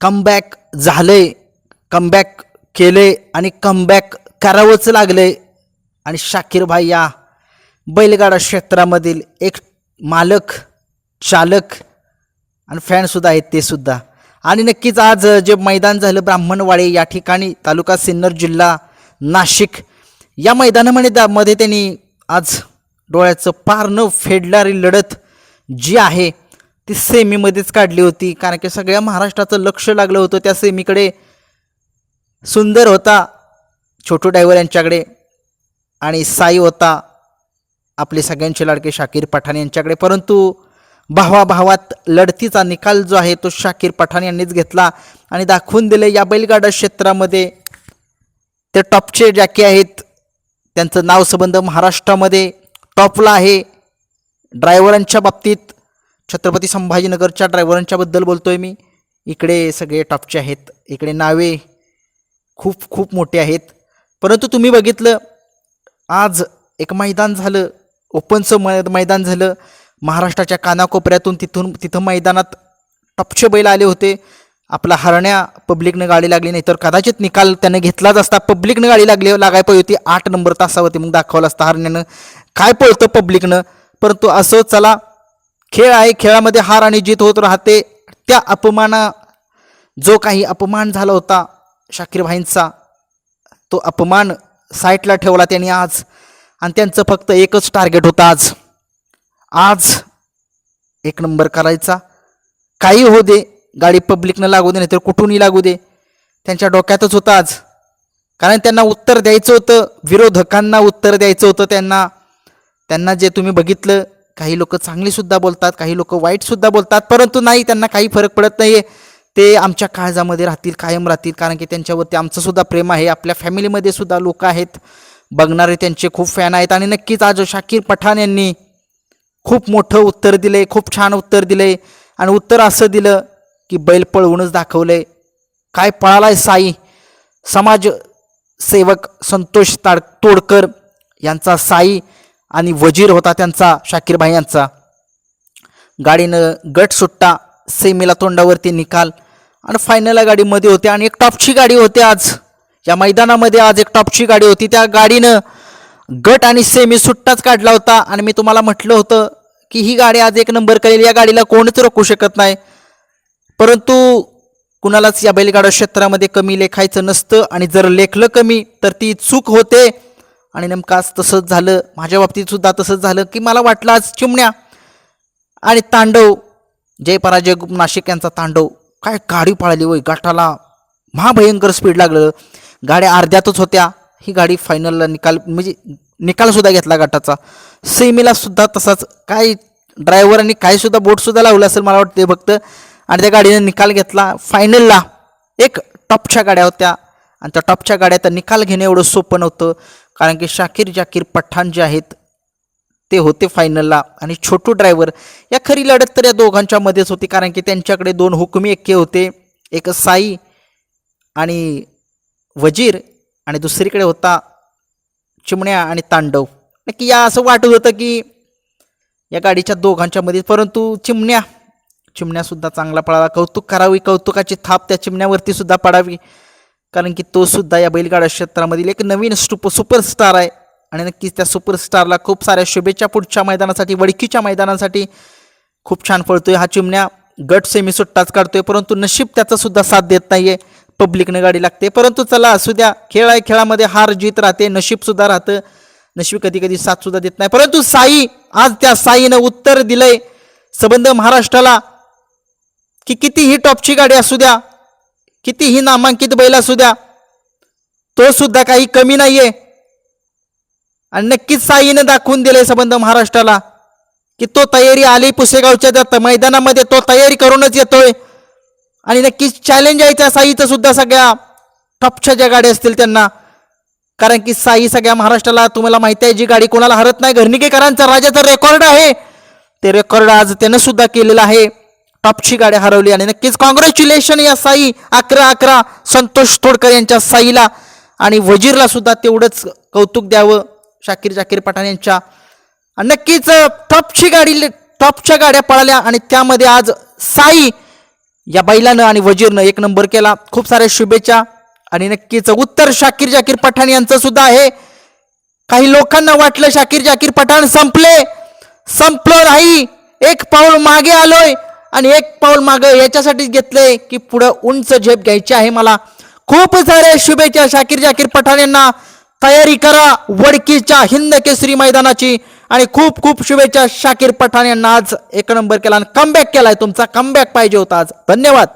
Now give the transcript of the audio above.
Comeback झाले comeback केले आणि कमबॅक करावंच लागले. आणि शाकीर भाई या बैलगाडा क्षेत्रामधील एक मालक चालक आणि फॅनसुद्धा आहेत ते सुद्धा. आणि नक्कीच आज जे मैदान झालं ब्राह्मणवाडे या ठिकाणी तालुका सिन्नर जिल्हा नाशिक या मैदानामध्ये दा- मध्ये त्यांनी आज डोळ्याचं पार न फेडणारी लढत जी आहे ती सेमीमध्येच काढली होती कारण की सगळ्या महाराष्ट्राचं लक्ष लागलं होतं त्या सेमीकडे. सुंदर होता छोटू डायव्हर यांच्याकडे. आणि साई होता आपले सगळ्यांचे लाडके शाकीर पठाण यांच्याकडे. परंतु भावाभावात लढतीचा निकाल जो आहे तो शाकीर पठाण यांनीच घेतला. आणि दाखवून दिले या बैलगाडा क्षेत्रामध्ये ते टॉपचे जॅके आहेत. त्यांचं नाव संबंध महाराष्ट्रामध्ये टॉपला आहे. ड्रायव्हरांच्या बाबतीत छत्रपती संभाजीनगरच्या ड्रायव्हरांच्याबद्दल बोलतोय मी. इकडे सगळे टॉपचे आहेत. इकडे नावे खूप खूप मोठे आहेत. परंतु तुम्ही बघितलं आज एक मैदान झालं. ओपनचं मै मैदान झालं. महाराष्ट्राच्या कानाकोपऱ्यातून तिथून तिथं मैदानात टपचे बैल आले होते. आपला हरण्या पब्लिकनं गाडी लागली नाही तर कदाचित निकाल त्यानं घेतलाच असता. पब्लिकनं गाडी लागली लागाय पाहिजे होती. आठ नंबर तासावरती मग दाखवलं असतं हरण्यानं. काय पळतं पब्लिकनं? परंतु असं चला खेळ आहे खेळामध्ये हार आणि जीत होत राहते. त्या अपमाना जो काही अपमान झाला होता शाकीर भाईंचा तो अपमान साईटला ठेवला त्यांनी आज. आणि त्यांचं फक्त एकच टार्गेट होतं आज. आज एक नंबर करायचा. काही हो दे गाडी पब्लिकनं लागू दे नाहीतर कुठूनही लागू दे. त्यांच्या डोक्यातच होतं आज. कारण त्यांना उत्तर द्यायचं होतं विरोधकांना उत्तर द्यायचं होतं त्यांना. त्यांना जे तुम्ही बघितलं काही लोक चांगलीसुद्धा बोलतात काही लोक वाईटसुद्धा बोलतात परंतु नाही त्यांना काही फरक पडत नाही आहे ते आमच्या काळजामध्ये राहतील कायम राहतील कारण की त्यांच्यावरती आमचं सुद्धा प्रेम आहे. आपल्या फॅमिलीमध्ये सुद्धा लोक आहेत. बघणारे त्यांचे खूप फॅन आहेत. आणि नक्कीच आज शाकीर पठाण यांनी खूप मोठं उत्तर दिले खूप छान उत्तर दिले आणि उत्तर असं दिलं की बैल पळवूनच दाखवलंय. काय पळालाय साई? समाज सेवक संतोष ताड तोडकर यांचा साई आणि वजीर होता त्यांचा शाकीरभाई यांचा. गाडीनं गट सुट्टा सेमीला तोंडावरती निकाल आणि फायनलला गाडीमध्ये होते आणि एक टॉपची गाडी होती आज. या मैदानामध्ये आज एक टॉपची गाडी होती. त्या गाडीनं गट आणि सेमी सुट्टाच काढला होता. आणि मी तुम्हाला म्हटलं होतं की ही गाडी आज एक नंबर करेल. या गाडीला कोणच रोखू शकत नाही. परंतु कुणालाच या बैलगाडा क्षेत्रामध्ये कमी लेखायचं नसतं. आणि जर लेखलं कमी तर ती चूक होते. आणि नेमकं आज तसंच झालं. माझ्या बाबतीत सुद्धा तसंच झालं की मला वाटलं आज चिमण्या आणि तांडव जय पराजय गुप नाशिक यांचा तांडव. काय गाडी पळाली वय गाठाला महाभयंकर स्पीड लागलं. गाड्या अर्ध्यातच होत्या. ही गाडी फायनलला निकाल म्हणजे निकालसुद्धा घेतला गटाचा. सेमीला सुद्धा तसाच काय ड्रायव्हरांनी काय सुद्धा बोटसुद्धा लावलं असेल मला वाटते फक्त. आणि त्या गाडीने निकाल घेतला. फायनलला एक टॉपच्या गाड्या होत्या. आणि त्या टॉपच्या गाड्या तर निकाल घेणं एवढं सोपं नव्हतं. कारण की शाकीर जाकीर पठाण जे आहेत ते होते फायनलला आणि छोटू ड्रायव्हर या खरी लढत तर या दोघांच्या मध्येच होती कारण की त्यांच्याकडे दोन हुकमी एक्के होते. एक साई आणि वजीर आणि दुसरीकडे होता चिमण्या आणि तांडव. नक्की या असं वाटत होतं की या गाडीच्या दोघांच्या मध्ये परंतु चिमण्या चिमण्यासुद्धा चांगला पळावा कौतुक करावी कौतुकाची थाप त्या चिमण्यावरती सुद्धा पडावी. कारण की तो सुद्धा या बैलगाडा क्षेत्रामधील एक नवीन सुप सुपरस्टार आहे. आणि नक्कीच त्या सुपरस्टारला खूप साऱ्या शुभेच्छा पुढच्या मैदानासाठी वडकीच्या मैदानासाठी खूप छान पळतोय हा चिमण्या. गट सेमी सुट्टाच काढतोय परंतु नशीब त्याचा सुद्धा साथ देत नाहीये. पब्लिकनं गाडी लागते. परंतु चला असू द्या खेळ आहे खेळामध्ये हार जीत राहते नशीब सुद्धा राहतं. नशीब कधी कधी साथ सुद्धा देत नाही. परंतु साई आज त्या साईनं उत्तर दिलंय. सबंध महाराष्ट्राला की कितीही टॉपची गाडी असू द्या कितीही नामांकित बैल असू द्या तो सुद्धा काही कमी नाहीये. आणि नक्कीच साईनं दाखवून दिलंय संबंध महाराष्ट्राला की तो तयारी आली पुसेगावच्या त्या मैदानामध्ये तो तयारी करूनच येतोय. आणि नक्कीच चॅलेंज आहे त्या साईचं सुद्धा सगळ्या टॉपच्या ज्या गाड्या असतील त्यांना. कारण की साई सगळ्या महाराष्ट्राला तुम्हाला माहिती आहे जी गाडी कोणाला हरत नाही घरनिकेकरांचा राजाचा रेकॉर्ड आहे. ते रेकॉर्ड आज त्यानं सुद्धा केलेलं आहे. टॉपची गाडी हरवली आणि नक्कीच कॉंग्रॅच्युलेशन या साई अकरा अकरा संतोष तोडकर यांच्या साईला. आणि वजीरला सुद्धा तेवढंच कौतुक द्यावं शाकीर जाकीर पठाण यांच्या. आणि नक्कीच टॉपची गाडी टॉपच्या गाड्या पळाल्या आणि त्यामध्ये आज साई या बैलानं आणि वजीरनं एक नंबर केला. खूप साऱ्या शुभेच्छा आणि नक्कीच उत्तर शाकीर जाकीर पठाण यांचं सुद्धा आहे. काही लोकांना वाटलं शाकीर जाकीर पठाण संपले. संपलं नाही. एक पाऊल मागे आलोय. आणि एक पाऊल मागं याच्यासाठीच घेतलंय की पुढं उंच झेप घ्यायची आहे मला. खूप सारे शुभेच्छा शाकीर जाकीर पठाण यांना. तयारी करा वडकीच्या हिंद केसरी मैदानाची. आणि खूप खूप शुभेच्छा शाकीर पठाण यांना. आज एक नंबर केला आणि कमबॅक केलाय तुमचा. कमबॅक पाहिजे होता आज. धन्यवाद.